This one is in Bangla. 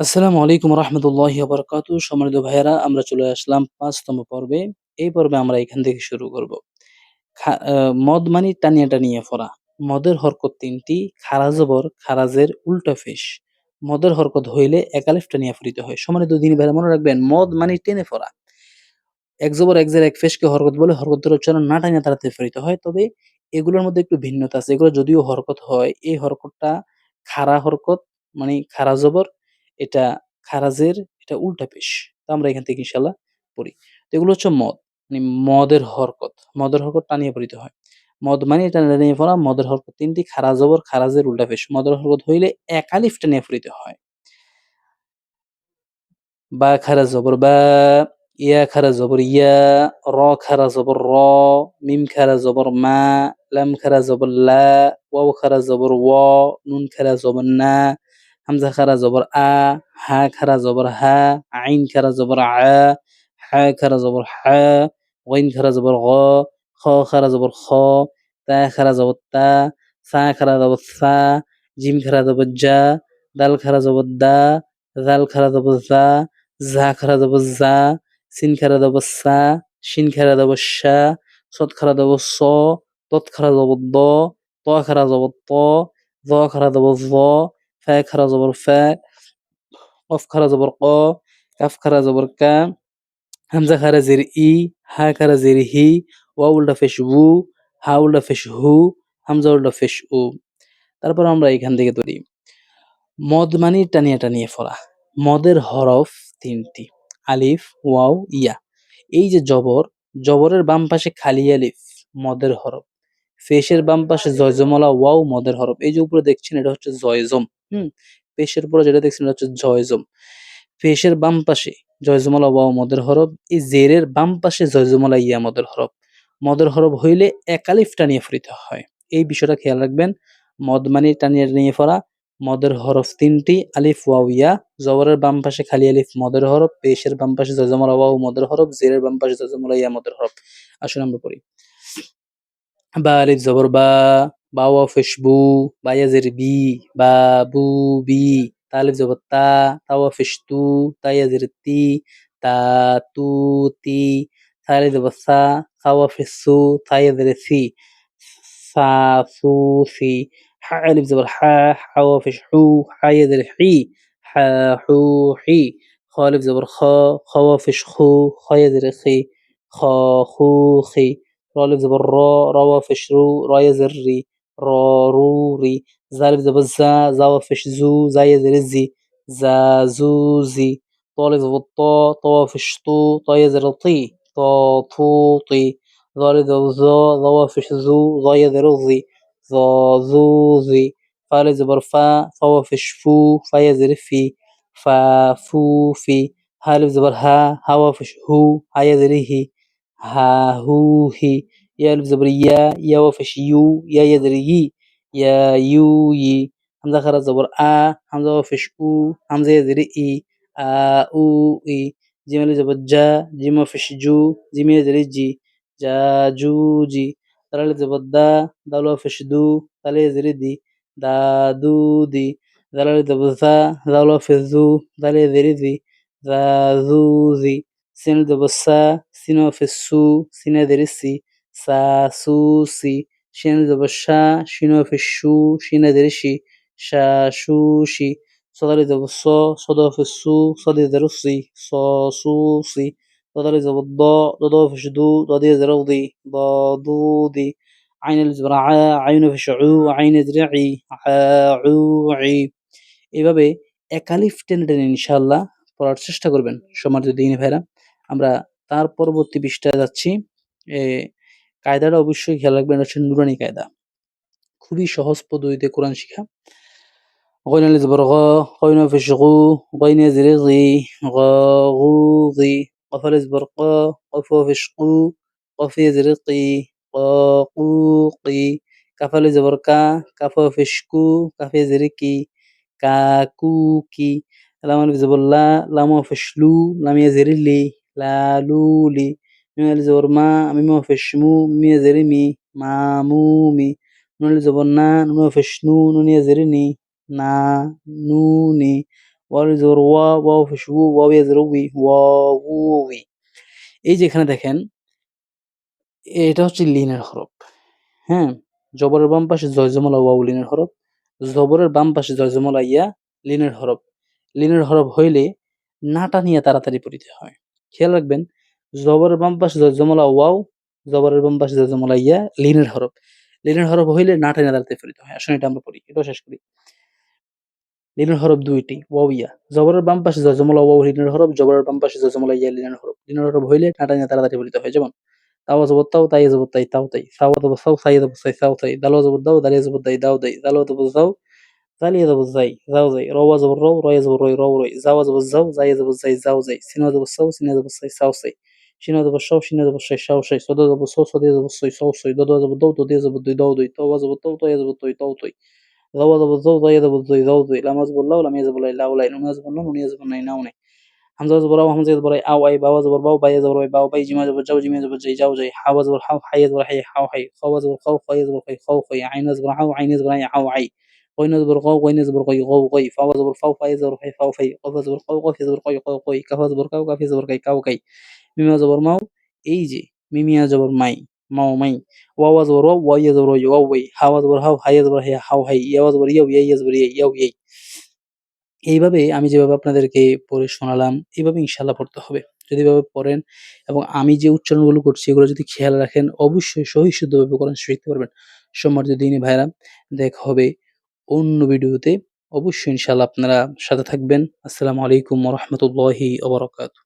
আসসালামু আলাইকুম রহমতুল্লাহি বারাকাতু সম্মানিত ভাইয়েরা, আমরা চলে আসলাম পাঁচতম পর্বে। এই পর্বে আমরা এখান থেকে শুরু করব। মদ মানি টানিয়া টানিয়া ফরা। মদের হরকত তিনটি খারা জবর খারাজের উল্টা ফেস। মদের হরকত হইলে একালিফ টানিয়া ফরিতে হয়। সম্মানিত দিন ভাইরা, মনে রাখবেন, মদ মানি টেনে ফরা। এক জবর, এক জের, এক ফেসকে হরকত বলে হরকতের উচ্চারণ না টানিয়া তাড়াতে ফরিত হয়। তবে এগুলোর মধ্যে একটু ভিন্নতা আছে। এগুলো যদিও হরকত হয়, এই হরকতটা খাড়া হরকত মানে খাড়া জবর এটা খারাজের, এটা উল্টা পেশ। তো আমরা এখান থেকে ইনশাল্লাহ পড়ি। তো এগুলো হচ্ছে মদ। মানে মদের হরকত। মদের হরকত টানিয়ে পড়িতে হয়। মদ মানে টানিয়ে টানিয়ে পড়া, মদের হরকত তিনটি খারা জবর খারাজের উল্টা পেশ। মদের হরকত হইলে একালিফ টানিয়ে পড়িতে হয়। বা খারা জবর বা ইয়া খারা জবর ইয়া, র খারা জবর র, মিম খারা জবর মা, লাম খারা জবর লা, ওয়াও খারা জবর ওয়া নুন খারা জবর না হামজা খারা জবর আ হা খারা জবর হা আইন খারা জবর আ হা খারা জবর হা গইন খারা জবর গ খ খারা জবর খ তা খারা জবর তা সা খারা জবর সা জিম খারা জবর জা দাল খারা জবর দা জাল খারা জবর জা জা খারা জবর জা সিন খারা জবর সা শিন খারা জবর শা সদ খারা জবর স দত খারা জবর দ ত খারা জবর ত জ খারা জবর জ ফা খারা জবর ফা কফ খারা জবর ক কাফ খারা জবর কা হামজা খারা জের ই হা খারা জের হি ওয়া উল্টা ফেস উ হা উল্টা ফেস হু হামজা উল্টা ফেস উ তারপর আমরা এখান থেকে ধরি। মদ মানি টানিয়া টানিয়ে ফরা মদের হরফ তিনটি। আলিফ, ওয়াও, ইয়া। এই যে জবর, জবরের বাম পাশে খালি আলিফ, মদের হরফ। ফেসের বাম পাশে জয়জমলা, ওয়াও, মদের হরফ। এই যে উপরে দেখছেন, এটা হচ্ছে জয়জম। হুম, পেশের পরে যেটা দেখছেন হচ্ছে জয়জম। ফেসের বাম পাশে জয়জমলা ওয়াও মদের হরফ, এই জেরের বাম পাশে জয়জমলা ইয়া মদের হরফ। মদের হরফ হইলে একালিফ টানিয়ে ফরিতে হয়। এই বিষয়টা খেয়াল রাখবেন, মদ মানি টানিয়ে টানিয়ে ফরা, মদের হরফ তিনটি, আলিফ, ওয়াও, ইয়া। জবরের বাম পাশে খালি আলিফ, মদের হরফ, পেশের বাম পাশে জয়জমলা ওয়াও মদের হরফ, জেরের বাম পাশে জয়জমলা ইয়া মদের হরফ। আসুন আমরা পড়ি। বা আলিফ জবর বা باو باوفش بو يزر بي با بو بي تالف زبر تا توفش تو يزر تي تا تو تي ثالث زبر خاو خوفش سو تايزر سي سا سو سي حا الف زبر حا حاو حوافش حو يزر حي حا حو حي خالف زبر خا خاو خوافش خو يزر خي خا خو خي رالف زبر را روافش رو يزر ري راروري زالب زبزا زاو فش زو زاي زرزي زازوزي طول زبطا طوا فش طو طاي زرطي طوطي رطي زبزا ظالد فش زو ذو زرزي زازوزي. فال زبرفا برفا ظوافش فو فايز رفي فافوفي. هالف زبرها هوا فش هو هايز رهي هاهوهي. یا الف زبر یا یا وفش یو یا یا در یی یا یو یی همزه خرا زبر ا همزه وفش او همزه یا در ای ا او ای جیم الف زبر جا جیم وفش جو جیم یا در جی جا جو جی دال الف زبر دا دال وفش دو دال یا در دی دا دو دی دال الف زبر ذا دال وفش زو دال یا در دی ذا زو زی سین الف زبر سا سین وفش سو سین یا در سی sin of su sin der si sa su si shin double sha shin of shu shin der shi sha shu shi صدر double so صدر of su صدر der si so su si صدر double ضا ضد of شدو ضد der ضي ضا دو دي عين الزرع عين في شعو عين زرعي عوعي এভাবে একালিফ টেনে টেনে ইনশাল্লাহ পড়ার চেষ্টা করবেন সম্মানিত দিনী ভাইরা আমরা তার পরবর্তী পৃষ্ঠায় যাচ্ছি এ কায়দাটা অবশ্যই খেয়াল রাখবেন এটা হচ্ছে নুরানি কায়দা খুবই সহজ পদ্ধতিতে কোরআন শিখা غين الزبر غا غين فش غو غين زري غي غا غو غي قف الزبر قا قف فش قو قف زري قي قا قو قي كف الزبر كا كف فش كو كف زري كي كا كو كي لام الزبر لا لام فش لو لام يزري لي মা মিম ফেশমু মি জেরি মি মামুমি নুন জবর না নুন ফেশনু নুন জেরি নি না নুনি ওয়াও জবর ওয়া ওয়াও পেশ উ ওয়াও ইয়া জবর উই ওয়াও উই এই যে এখানে দেখেন, এটা হচ্ছে লিনের হরফ হ্যাঁ? জবরের বাম পাশে জয়জমলা ওয়াও লিনের হরফ। জবরের বাম পাশে জয়জমলা ইয়া লিনের হরফ। লিনের হরফ হইলে নাটা নিয়ে তাড়াতাড়ি পড়িতে হয়। খেয়াল রাখবেন জবরের বাম পাশে জয়জমলা ওয়াও, জবরের বাম পাশে জয়জমলা ইয়া, লিনের হরফ। লিনের হরফ হইলে নিয়ে তাড়াতাড়ি পড়িতে হয় আসলে এটা আমরা পড়ি, এটাও শেষ করি। লিনের হরফ দুইটি, ওয়াও ইয়া। জবরের বাম পাশে জজমলা ওয়াও, লিনের হরফ, জবরের বাম পাশে জজমলা ইয়া, লিনের হরফ। লিনের হরফ হইলে নাটা নিয়ে তাড়াতাড়ি পড়িতে হয়। যেমন তাও জবর তাও, তাই জবর তাই, তাও তাই। সাও জবর সাও, সাই জবর সাই, সাও তাই। দালো জবর দাও, দালিয়া জবর দাই, দাও দাই দালো জবর যাও জালিয়া জবর যাই, যাও যাই। রওয়া জবর রও রয়া জবর রই, রও রই। যাওয়া জবর যাও, যাইয়া জবর যাই, যাও যাই। সিনা জবর সাও সিনা জবর সাই, সাও সাই। সিনা জবর সাও সিনা জবর সাই সাও সাই সদ জবর সৌ সদিয়া জবর সই সাও সই দদ জবর দৌ দদিয়া জবর দুই দাও দুই তওয়া জবর তৌ তয়া জবর তৈ তৌ তৈ যাওয়া জবর যাও যাইয়া জবর যাই যাও যাই লামা জবর লাও লামিয়া জবর লাই লাও লাই নুনা জবর নাও নুনিয়া জবর নাই নাও নাই হামজা জবর আও হামজা জবর আই আও আই বাওয়া জবর বাও বাইয়া জবর বাই বাও বাই জিমা জবর যাও জিমা জবর যাই যাও যাই হাওয়া জবর হাও হাইয়া জবর হাই হাও হাই খাওয়া জবর খাও খাইয়া জবর খাই খাও খাই আইনা জবর হাও আইনা জবর আই হাও আই قوين زبر قو قوين زبر قوي قو قوي فاو زبر فاو فاي زبر فاي فاو فاي قف زبر قو قف زبر قوي قو قوي كف زبر কাউ কাফি জবর কাই কাউ কাই মিমা জবর মাও এই যে মিমিয়া জবর মাই মাও মাই ওয়াওয়া জবর ওয়াও ওয়াইয়া জবর ওয়াই ওয়াও ওয়াই হাওয়া জবর হাও হাইয়া জবর হাইয়া হাও হাই ইয়াওয়া জবর ইয়াও ইয়া জবর ইয়া ইয়াও ইয়াই এইভাবে আমি যেভাবে আপনাদেরকে পড়ে শোনালাম এইভাবে ইনশাল্লাহ পড়তে হবে যদি এভাবে পড়েন এবং আমি যে উচ্চারণগুলো করছি এগুলো যদি খেয়াল রাখেন অবশ্যই সহিশুদ্ধভাবে কোরআন শিখতে পারবেন সম্মানিত দিনী ভাইরা দেখা হবে অন্য ভিডিওতে অবশ্যই ইনশাল্লাহ আপনারা সাথে থাকবেন। আসসালামু আলাইকুম রহমতুল্লাহি ওবরাকাতু